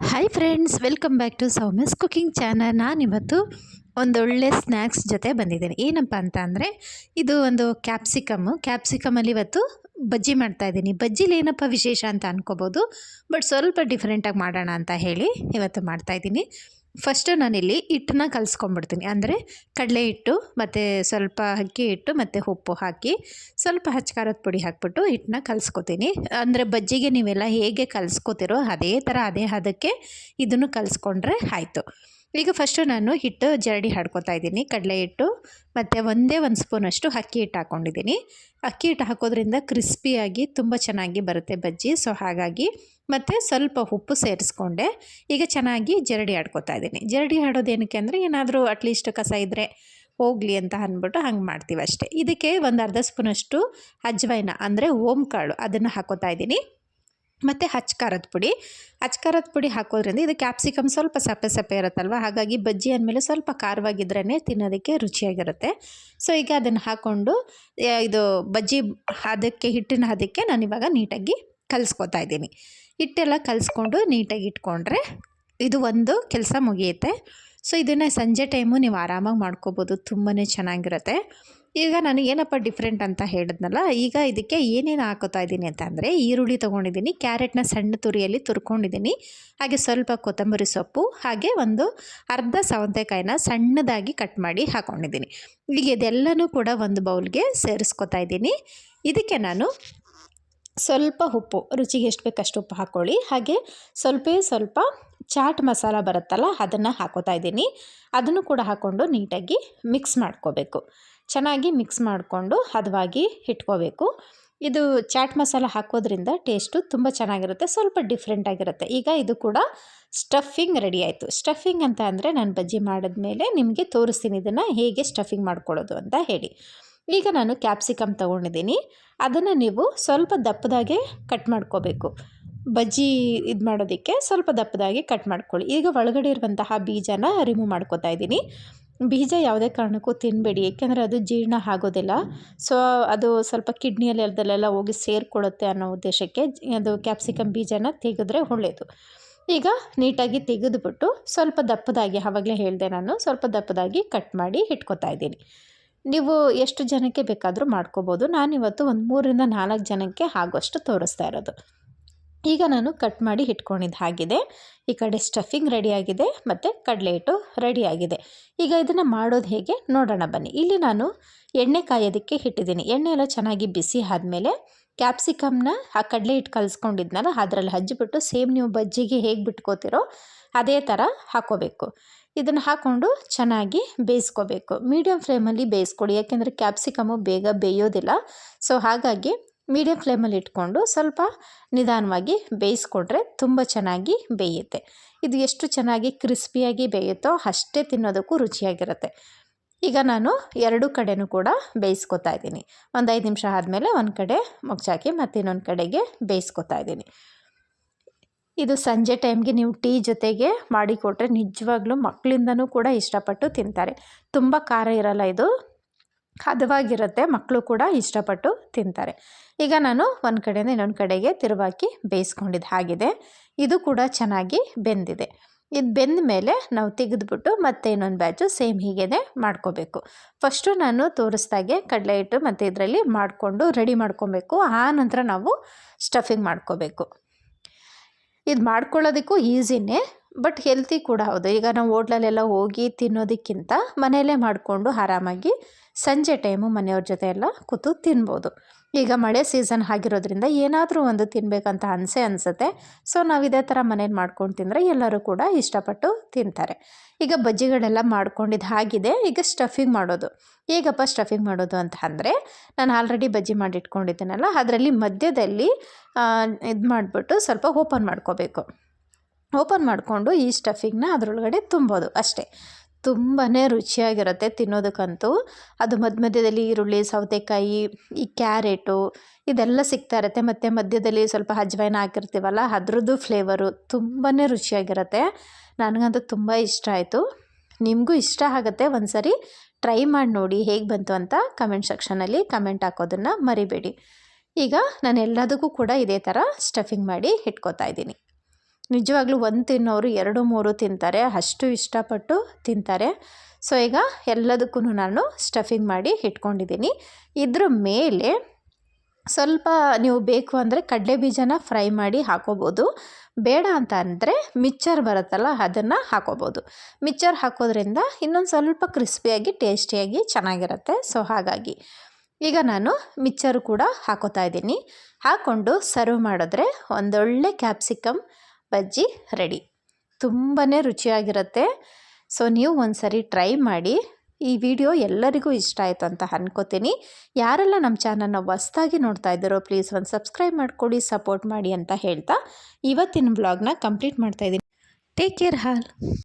Hi friends welcome back to Soumya's cooking channel ನಾನಿವತ್ತು ಒಂದೊಳ್ಳೆ snacks ಜೊತೆ ಬಂದಿದ್ದೀನಿ. ಏನಪ್ಪ ಅಂತ ಅಂದರೆ, ಇದು ಒಂದು ಕ್ಯಾಪ್ಸಿಕಮ್ಮು ಕ್ಯಾಪ್ಸಿಕಮಲ್ಲಿ ಇವತ್ತು ಬಜ್ಜಿ ಮಾಡ್ತಾ ಇದ್ದೀನಿ. ಬಜ್ಜಿಲಿ ಏನಪ್ಪ ವಿಶೇಷ ಅಂತ ಅನ್ಕೋಬೋದು ಬಟ್ ಸ್ವಲ್ಪ ಡಿಫ್ರೆಂಟಾಗಿ ಮಾಡೋಣ ಅಂತ ಹೇಳಿ ಇವತ್ತು ಮಾಡ್ತಾ ಇದ್ದೀನಿ. ಫಸ್ಟು ನಾನಿಲ್ಲಿ ಹಿಟ್ಟನ್ನ ಕಲಿಸ್ಕೊಂಡ್ಬಿಡ್ತೀನಿ. ಅಂದರೆ ಕಡಲೆ ಹಿಟ್ಟು, ಮತ್ತು ಸ್ವಲ್ಪ ಅಕ್ಕಿ ಹಿಟ್ಟು, ಮತ್ತು ಉಪ್ಪು ಹಾಕಿ ಸ್ವಲ್ಪ ಹಚ್ಕಾರದ ಪುಡಿ ಹಾಕ್ಬಿಟ್ಟು ಹಿಟ್ಟನ್ನ ಕಲಿಸ್ಕೊತೀನಿ. ಅಂದರೆ ಬಜ್ಜಿಗೆ ನೀವೆಲ್ಲ ಹೇಗೆ ಕಲಿಸ್ಕೋತಿರೋ ಅದೇ ಥರ ಅದೇ ಹದಕ್ಕೆ ಇದನ್ನು ಕಲಿಸ್ಕೊಂಡ್ರೆ ಆಯಿತು. ಈಗ ಫಸ್ಟು ನಾನು ಹಿಟ್ಟು ಜರಡಿ ಹಾಡ್ಕೊತಾ ಇದ್ದೀನಿ. ಕಡಲೆ ಹಿಟ್ಟು, ಮತ್ತು ಒಂದೇ ಒಂದು ಸ್ಪೂನಷ್ಟು ಅಕ್ಕಿ ಹಿಟ್ಟು ಹಾಕ್ಕೊಂಡಿದ್ದೀನಿ ಅಕ್ಕಿ ಹಿಟ್ಟು ಹಾಕೋದ್ರಿಂದ ಕ್ರಿಸ್ಪಿಯಾಗಿ ತುಂಬ ಚೆನ್ನಾಗಿ ಬರುತ್ತೆ ಬಜ್ಜಿ. ಸೊ ಹಾಗಾಗಿ ಮತ್ತು ಸ್ವಲ್ಪ ಉಪ್ಪು ಸೇರಿಸ್ಕೊಂಡೆ. ಈಗ ಚೆನ್ನಾಗಿ ಜರಡಿ ಆಡ್ಕೊತಾ ಇದ್ದೀನಿ. ಜರಡಿ ಆಡೋದೇನಕ್ಕೆ ಅಂದರೆ ಏನಾದರೂ ಅಟ್ಲೀಸ್ಟ್ ಕಸ ಇದ್ದರೆ ಹೋಗಲಿ ಅಂತ ಅಂದ್ಬಿಟ್ಟು ಹಂಗೆ ಮಾಡ್ತೀವಿ ಅಷ್ಟೇ ಇದಕ್ಕೆ ಒಂದು ಅರ್ಧ ಸ್ಪೂನಷ್ಟು ಅಜ್ವೈನ ಅಂದರೆ ಓಮ್ ಕಾಳು ಅದನ್ನು ಹಾಕೋತಾ ಇದ್ದೀನಿ. ಮತ್ತು ಹಚ್ಕಾರದ ಪುಡಿ. ಹಚ್ಕಾರದ ಪುಡಿ ಹಾಕೋದ್ರಿಂದ ಇದು ಕ್ಯಾಪ್ಸಿಕಮ್ ಸ್ವಲ್ಪ ಸಪ್ಪೆ ಸಪ್ಪೆ ಇರುತ್ತಲ್ವ? ಹಾಗಾಗಿ ಬಜ್ಜಿ ಅಂದಮೇಲೆ ಸ್ವಲ್ಪ ಖಾರವಾಗಿದ್ರೇ ತಿನ್ನೋದಕ್ಕೆ ರುಚಿಯಾಗಿರುತ್ತೆ. ಸೊ ಈಗ ಅದನ್ನು ಹಾಕ್ಕೊಂಡು ಇದು ಬಜ್ಜಿ ಅದಕ್ಕೆ ಹಿಟ್ಟಿನ ಅದಕ್ಕೆ ನಾನು ಇವಾಗ ನೀಟಾಗಿ ಕಲಿಸ್ಕೊತಾ ಇದ್ದೀನಿ. ಹಿಟ್ಟೆಲ್ಲ ಕಲಿಸ್ಕೊಂಡು ನೀಟಾಗಿ ಇಟ್ಕೊಂಡ್ರೆ ಇದು ಒಂದು ಕೆಲಸ ಮುಗಿಯುತ್ತೆ. ಸೊ ಇದನ್ನು ಸಂಜೆ ಟೈಮು ನೀವು ಆರಾಮಾಗಿ ಮಾಡ್ಕೋಬೋದು. ತುಂಬಾ ಚೆನ್ನಾಗಿರುತ್ತೆ. ಈಗ ನಾನು ಏನಪ್ಪ ಡಿಫ್ರೆಂಟ್ ಅಂತ ಹೇಳಿದ್ನಲ್ಲ, ಈಗ ಇದಕ್ಕೆ ಏನೇನು ಹಾಕೋತಾ ಇದ್ದೀನಿ ಅಂತಂದರೆ ಈರುಳ್ಳಿ ತೊಗೊಂಡಿದ್ದೀನಿ, ಕ್ಯಾರೆಟ್ನ ಸಣ್ಣ ತುರಿಯಲ್ಲಿ ತುರ್ಕೊಂಡಿದ್ದೀನಿ, ಹಾಗೆ ಸ್ವಲ್ಪ ಕೊತ್ತಂಬರಿ ಸೊಪ್ಪು, ಹಾಗೆ ಒಂದು ಅರ್ಧ ಸೌತೆಕಾಯಿನ ಸಣ್ಣದಾಗಿ ಕಟ್ ಮಾಡಿ ಹಾಕ್ಕೊಂಡಿದ್ದೀನಿ ಈಗ ಇದೆಲ್ಲನೂ ಕೂಡ ಒಂದು ಬೌಲ್ಗೆ ಸೇರಿಸ್ಕೊತಾ ಇದ್ದೀನಿ. ಇದಕ್ಕೆ ನಾನು ಸ್ವಲ್ಪ ಉಪ್ಪು, ರುಚಿಗೆ ಎಷ್ಟು ಬೇಕಷ್ಟು ಉಪ್ಪು ಹಾಕ್ಕೊಳ್ಳಿ ಹಾಗೆ ಸ್ವಲ್ಪ ಸ್ವಲ್ಪ ಚಾಟ್ ಮಸಾಲ ಬರುತ್ತಲ್ಲ ಅದನ್ನು ಹಾಕೋತಾ ಇದ್ದೀನಿ. ಅದನ್ನು ಕೂಡ ಹಾಕ್ಕೊಂಡು ನೀಟಾಗಿ ಮಿಕ್ಸ್ ಮಾಡ್ಕೋಬೇಕು. ಚೆನ್ನಾಗಿ ಮಿಕ್ಸ್ ಮಾಡಿಕೊಂಡು ಹದವಾಗಿ ಇಟ್ಕೋಬೇಕು. ಇದು ಚಾಟ್ ಮಸಾಲ ಹಾಕೋದ್ರಿಂದ ಟೇಸ್ಟು ತುಂಬ ಚೆನ್ನಾಗಿರುತ್ತೆ, ಸ್ವಲ್ಪ ಡಿಫ್ರೆಂಟಾಗಿರುತ್ತೆ ಈಗ ಇದು ಕೂಡ ಸ್ಟಫಿಂಗ್ ರೆಡಿ ಆಯಿತು. ಸ್ಟಫಿಂಗ್ ಅಂತ ಅಂದರೆ ನಾನು ಬಜ್ಜಿ ಮಾಡಿದ್ಮೇಲೆ ನಿಮಗೆ ತೋರಿಸ್ತೀನಿ ಇದನ್ನು ಹೇಗೆ ಸ್ಟಫಿಂಗ್ ಮಾಡ್ಕೊಳ್ಳೋದು ಅಂತ ಹೇಳಿ. ಈಗ ನಾನು ಕ್ಯಾಪ್ಸಿಕಮ್ ತೊಗೊಂಡಿದ್ದೀನಿ. ಅದನ್ನು ನೀವು ಸ್ವಲ್ಪ ದಪ್ಪದಾಗೆ ಕಟ್ ಮಾಡ್ಕೋಬೇಕು. ಬಜ್ಜಿ ಇದು ಮಾಡೋದಕ್ಕೆ ಸ್ವಲ್ಪ ದಪ್ಪದಾಗಿ ಕಟ್ ಮಾಡ್ಕೊಳ್ಳಿ. ಈಗ ಒಳಗಡೆ ಇರುವಂತಹ ಬೀಜನ ರಿಮೂವ್ ಮಾಡ್ಕೋತಾ ಇದ್ದೀನಿ. ಬೀಜ ಯಾವುದೇ ಕಾರಣಕ್ಕೂ ತಿನ್ನಬೇಡಿ ಏಕೆಂದರೆ ಅದು ಜೀರ್ಣ ಆಗೋದಿಲ್ಲ. ಸೊ ಅದು ಸ್ವಲ್ಪ ಕಿಡ್ನಿಯಲ್ಲಿ ಅದಲ್ಲೆಲ್ಲ ಹೋಗಿ ಸೇರಿಕೊಳ್ಳುತ್ತೆ ಅನ್ನೋ ಉದ್ದೇಶಕ್ಕೆ ಅದು ಕ್ಯಾಪ್ಸಿಕಮ್ ಬೀಜನ ತೆಗೆದ್ರೆ ಒಳ್ಳೆಯದು ಈಗ ನೀಟಾಗಿ ತೆಗೆದುಬಿಟ್ಟು ಸ್ವಲ್ಪ ದಪ್ಪದಾಗಿ, ಆವಾಗಲೇ ಹೇಳಿದೆ ನಾನು, ಸ್ವಲ್ಪ ದಪ್ಪದಾಗಿ ಕಟ್ ಮಾಡಿ ಇಟ್ಕೊತಾ ಇದ್ದೀನಿ. ನೀವು ಎಷ್ಟು ಜನಕ್ಕೆ ಬೇಕಾದರೂ ಮಾಡ್ಕೋಬೋದು. ನಾನಿವತ್ತು ಒಂದು ಮೂರರಿಂದ ನಾಲ್ಕು ಜನಕ್ಕೆ ಆಗೋಷ್ಟು ತೋರಿಸ್ತಾ ಇರೋದು. ಈಗ ನಾನು ಕಟ್ ಮಾಡಿ ಇಟ್ಕೊಂಡಿದ್ದು ಹಾಗಿದೆ. ಈ ಕಡೆ ಸ್ಟಫಿಂಗ್ ರೆಡಿಯಾಗಿದೆ ಮತ್ತು ಕಡಲೆ ಹಿಟ್ಟು ರೆಡಿಯಾಗಿದೆ ಈಗ ಇದನ್ನು ಮಾಡೋದು ಹೇಗೆ ನೋಡೋಣ ಬನ್ನಿ. ಇಲ್ಲಿ ನಾನು ಎಣ್ಣೆ ಕಾಯೋದಕ್ಕೆ ಇಟ್ಟಿದ್ದೀನಿ. ಎಣ್ಣೆ ಎಲ್ಲ ಚೆನ್ನಾಗಿ ಬಿಸಿ ಆದಮೇಲೆ ಕ್ಯಾಪ್ಸಿಕಮ್ನ ಆ ಕಡಲೆ ಹಿಟ್ಟು ಕಲಿಸ್ಕೊಂಡಿದ್ನಲ್ಲ, ಅದರಲ್ಲಿ ಹಜ್ಜಿಬಿಟ್ಟು ಸೇಮ್ ನೀವು ಬಜ್ಜಿಗೆ ಹೇಗೆ ಬಿಟ್ಕೋತಿರೋ ಅದೇ ಥರ ಹಾಕೋಬೇಕು. ಇದನ್ನು ಹಾಕ್ಕೊಂಡು ಚೆನ್ನಾಗಿ ಬೇಯಿಸ್ಕೋಬೇಕು. ಮೀಡಿಯಮ್ ಫ್ಲೇಮಲ್ಲಿ ಬೇಯಿಸ್ಕೊಡಿ. ಯಾಕೆಂದರೆ ಕ್ಯಾಪ್ಸಿಕಮು ಬೇಗ ಬೇಯೋದಿಲ್ಲ. ಸೊ ಹಾಗಾಗಿ ಮೀಡಿಯಮ್ ಫ್ಲೇಮಲ್ಲಿ ಇಟ್ಕೊಂಡು ಸ್ವಲ್ಪ ನಿಧಾನವಾಗಿ ಬೇಯಿಸ್ಕೊಂಡ್ರೆ ತುಂಬ ಚೆನ್ನಾಗಿ ಬೇಯುತ್ತೆ. ಇದು ಎಷ್ಟು ಚೆನ್ನಾಗಿ ಕ್ರಿಸ್ಪಿಯಾಗಿ ಬೇಯುತ್ತೋ ಅಷ್ಟೇ ತಿನ್ನೋದಕ್ಕೂ ರುಚಿಯಾಗಿರುತ್ತೆ. ಈಗ ನಾನು ಎರಡು ಕಡೆನೂ ಕೂಡ ಬೇಯಿಸ್ಕೊತಾ ಇದ್ದೀನಿ. ಒಂದು ಐದು ನಿಮಿಷ ಆದಮೇಲೆ ಒಂದು ಕಡೆ ಮುಗ್ಚಾಕಿ ಮತ್ತು ಇನ್ನೊಂದು ಕಡೆಗೆ ಬೇಯಿಸ್ಕೊತಾ ಇದ್ದೀನಿ. ಇದು ಸಂಜೆ ಟೈಮ್ಗೆ ನೀವು ಟೀ ಜೊತೆಗೆ ಮಾಡಿಕೊಟ್ರೆ ನಿಜವಾಗ್ಲೂ ಮಕ್ಕಳಿಂದನೂ ಕೂಡ ಇಷ್ಟಪಟ್ಟು ತಿಂತಾರೆ. ತುಂಬ ಖಾರ ಇರಲ್ಲ ಇದು. ಹದವಾಗಿರುತ್ತೆ ಮಕ್ಕಳು ಕೂಡ ಇಷ್ಟಪಟ್ಟು ತಿಂತಾರೆ. ಈಗ ನಾನು ಒಂದು ಕಡೆಯಿಂದ ಇನ್ನೊಂದು ಕಡೆಗೆ ತಿರುವಾಕಿ ಬೇಯಿಸ್ಕೊಂಡಿದ್ದು ಹಾಗಿದೆ. ಇದು ಕೂಡ ಚೆನ್ನಾಗಿ ಬೆಂದಿದೆ. ಇದು ಬೆಂದ ಮೇಲೆ ನಾವು ತೆಗೆದುಬಿಟ್ಟು ಮತ್ತೆ ಇನ್ನೊಂದು ಬ್ಯಾಚು ಸೇಮ್ ಹೀಗೆ ಮಾಡ್ಕೋಬೇಕು. ಫಸ್ಟು ನಾನು ತೋರಿಸ್ದಾಗೆ ಕಡಲೆ ಹಿಟ್ಟು ಮತ್ತು ಇದರಲ್ಲಿ ಮಾಡಿಕೊಂಡು ರೆಡಿ ಮಾಡ್ಕೊಬೇಕು. ಆ ನಂತರ ನಾವು ಸ್ಟಫಿಂಗ್ ಮಾಡ್ಕೋಬೇಕು. ಇದು ಮಾಡ್ಕೊಳ್ಳೋದಕ್ಕೂ ಈಸಿನೇ. ಬಟ್ ಹೆಲ್ತಿ ಕೂಡ ಹೌದು. ಈಗ ನಾವು ಹೋಟ್ಲಲ್ಲೆಲ್ಲ ಹೋಗಿ ತಿನ್ನೋದಕ್ಕಿಂತ ಮನೆಯಲ್ಲೇ ಮಾಡಿಕೊಂಡು ಆರಾಮಾಗಿ ಸಂಜೆ ಟೈಮು ಮನೆಯವ್ರ ಜೊತೆ ಎಲ್ಲ ಕೂತು ತಿನ್ಬೋದು. ಈಗ ಮಳೆ ಸೀಸನ್ ಆಗಿರೋದ್ರಿಂದ ಏನಾದರೂ ಒಂದು ತಿನ್ನಬೇಕಂತ ಅನಿಸೆ ಅನಿಸುತ್ತೆ. ಸೊ ನಾವು ಇದೇ ಥರ ಮನೇಲಿ ಮಾಡ್ಕೊಂಡು ತಿಂದರೆ ಎಲ್ಲರೂ ಕೂಡ ಇಷ್ಟಪಟ್ಟು ತಿಂತಾರೆ. ಈಗ ಬಜ್ಜಿಗಳೆಲ್ಲ ಮಾಡ್ಕೊಂಡಿದ್ದು ಆಗಿದೆ ಈಗ ಸ್ಟಫಿಂಗ್ ಮಾಡೋದು. ಹೇಗಪ್ಪ ಸ್ಟಫಿಂಗ್ ಮಾಡೋದು ಅಂತ ಅಂದರೆ ನಾನು ಆಲ್ರೆಡಿ ಬಜ್ಜಿ ಮಾಡಿಟ್ಕೊಂಡಿದ್ದೀನಲ್ಲ, ಅದರಲ್ಲಿ ಮಧ್ಯದಲ್ಲಿ ಇದು ಮಾಡಿಬಿಟ್ಟು ಸ್ವಲ್ಪ ಓಪನ್ ಮಾಡ್ಕೋಬೇಕು. ಓಪನ್ ಮಾಡಿಕೊಂಡು ಈ ಸ್ಟಫಿಂಗ್ನ ಅದರೊಳಗಡೆ ತುಂಬೋದು ಅಷ್ಟೇ. ತುಂಬಾ ರುಚಿಯಾಗಿರುತ್ತೆ ತಿನ್ನೋದಕ್ಕಂತೂ. ಅದು ಮಧ್ಯ ಮಧ್ಯದಲ್ಲಿ ಈರುಳ್ಳಿ, ಸೌತೆಕಾಯಿ, ಈ ಕ್ಯಾರೆಟು ಇದೆಲ್ಲ ಸಿಗ್ತಾ ಇರುತ್ತೆ. ಮತ್ತು ಮಧ್ಯದಲ್ಲಿ ಸ್ವಲ್ಪ ಅಜ್ವೈನ ಹಾಕಿರ್ತೀವಲ್ಲ, ಅದ್ರದ್ದು ಫ್ಲೇವರು ತುಂಬಾ ರುಚಿಯಾಗಿರುತ್ತೆ. ನನಗಂತೂ ತುಂಬ ಇಷ್ಟ ಆಯಿತು. ನಿಮಗೂ ಇಷ್ಟ ಆಗುತ್ತೆ ಒಂದು ಸರಿ ಟ್ರೈ ಮಾಡಿ ನೋಡಿ ಹೇಗೆ ಬಂತು ಅಂತ ಕಮೆಂಟ್ ಸೆಕ್ಷನಲ್ಲಿ ಕಮೆಂಟ್ ಹಾಕೋದನ್ನು ಮರಿಬೇಡಿ. ಈಗ ನಾನು ಎಲ್ಲದಕ್ಕೂ ಕೂಡ ಇದೇ ಥರ ಸ್ಟಫಿಂಗ್ ಮಾಡಿ ಇಟ್ಕೋತಾ ಇದ್ದೀನಿ. ನಿಜವಾಗ್ಲೂ ಒಂದು ತಿನ್ನೋರು ಎರಡು ಮೂರು ತಿಂತಾರೆ, ಅಷ್ಟು ಇಷ್ಟಪಟ್ಟು ತಿಂತಾರೆ. ಸೊ, ಈಗ ಎಲ್ಲದಕ್ಕೂ ನಾನು ಸ್ಟಫಿಂಗ್ ಮಾಡಿ ಇಟ್ಕೊಂಡಿದ್ದೀನಿ. ಇದ್ರ ಮೇಲೆ ಸ್ವಲ್ಪ ನೀವು ಬೇಕು ಅಂದರೆ ಕಡಲೆ ಬೀಜನ ಫ್ರೈ ಮಾಡಿ ಹಾಕೋಬೋದು. ಬೇಡ ಅಂತ ಅಂದರೆ ಮಿಕ್ಚರ್ ಬರುತ್ತಲ್ಲ, ಅದನ್ನು ಹಾಕೋಬೋದು. ಮಿಕ್ಚರ್ ಹಾಕೋದ್ರಿಂದ ಇನ್ನೊಂದು ಸ್ವಲ್ಪ ಕ್ರಿಸ್ಪಿಯಾಗಿ, ಟೇಸ್ಟಿಯಾಗಿ ಚೆನ್ನಾಗಿರುತ್ತೆ. ಸೊ, ಹಾಗಾಗಿ ಈಗ ನಾನು ಮಿಕ್ಚರು ಕೂಡ ಹಾಕೋತಾ ಇದ್ದೀನಿ. ಹಾಕ್ಕೊಂಡು ಸರ್ವ್ ಮಾಡಿದ್ರೆ ಒಂದೊಳ್ಳೆ ಕ್ಯಾಪ್ಸಿಕಮ್ ಬಜ್ಜಿ ರೆಡಿ. ತುಂಬಾ ರುಚಿಯಾಗಿರುತ್ತೆ. ಸೊ ನೀವು ಒಂದು ಸರಿ ಟ್ರೈ ಮಾಡಿ. ಈ ವಿಡಿಯೋ ಎಲ್ಲರಿಗೂ ಇಷ್ಟ ಆಯಿತು ಅಂತ ಅನ್ಕೋತೀನಿ. ಯಾರೆಲ್ಲ ನಮ್ಮ ಚಾನಲ್ನ ಹೊಸ್ದಾಗಿ ನೋಡ್ತಾ ಇದ್ದಾರೋ ಪ್ಲೀಸ್ ಒಂದು ಸಬ್ಸ್ಕ್ರೈಬ್ ಮಾಡಿಕೊಡಿ ಸಪೋರ್ಟ್ ಮಾಡಿ ಅಂತ ಹೇಳ್ತಾ ಇವತ್ತಿನ ಬ್ಲಾಗ್ನ ಕಂಪ್ಲೀಟ್ ಮಾಡ್ತಾಯಿದ್ದೀನಿ ಟೇಕ್ ಕೇರ್ ಹಾಲ್.